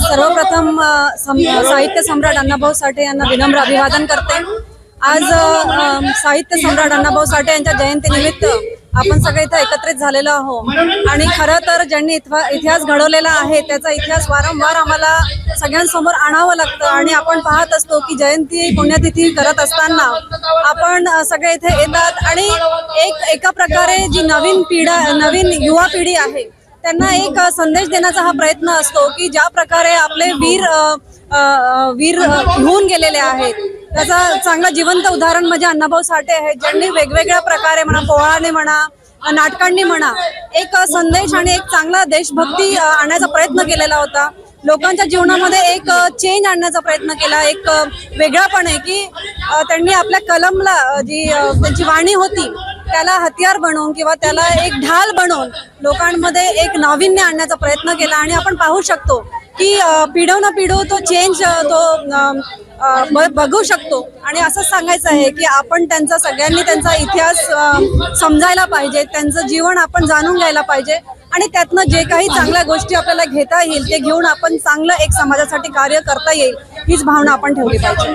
सर्वप्रथम साहित्य सम्राट अण्णाभाऊ साठे यांना विनम्र अभिवादन करते. आज साहित्य सम्राट अण्णाभाऊ साठे यांच्या जयंतीनिमित्त आपण सगळे इथं एकत्रित झालेलो आहोत. आणि खरं तर ज्यांनी इतिहास घडवलेला आहे त्याचा इतिहास वारंवार आम्हाला सगळ्यांसमोर आणावं लागतं. आणि आपण पाहत असतो की जयंती पुण्यतिथी करत असताना आपण सगळे इथे येतात. आणि एक एका प्रकारे जी नवीन पिढा नवीन युवा पिढी आहे त्यांना एक संदेश देण्याचा हा प्रयत्न असतो की ज्या प्रकारे आपले वीर वीर होऊन गेलेले आहेत. त्याचा चांगलं जिवंत उदाहरण म्हणजे अण्णाभाऊ साठे आहेत ज्यांनी वेगवेगळ्या प्रकारे म्हणा पोहाने म्हणा नाटकांनी म्हणा एक संदेश आणि एक चांगला देशभक्ती आणण्याचा प्रयत्न केलेला होता. लोकांच्या जीवनामध्ये एक चेंज आणण्याचा प्रयत्न केला. एक वेगळापण आहे की त्यांनी आपल्या कलमला जी त्यांची वाणी होती त्याला हतियार बनवून किंवा त्याला एक ढाल बनवून लोकांमध्ये एक नाविन्य आणण्याचा प्रयत्न केला आणि आपण पाहू शकतो की अ, पिढव न पिढो तो चेंज तो ब- बघू शकतो. आणि असंच सांगायचं आहे की आपण त्यांचा सगळ्यांनी त्यांचा इतिहास समजायला पाहिजे त्यांचं जीवन आपण जाणून घ्यायला पाहिजे आणि त्यातनं जे काही चांगल्या गोष्टी आपल्याला घेता येईल ते घेऊन आपण चांगलं एक समाजासाठी कार्य करता येईल हीच भावना आपण ठेवली पाहिजे.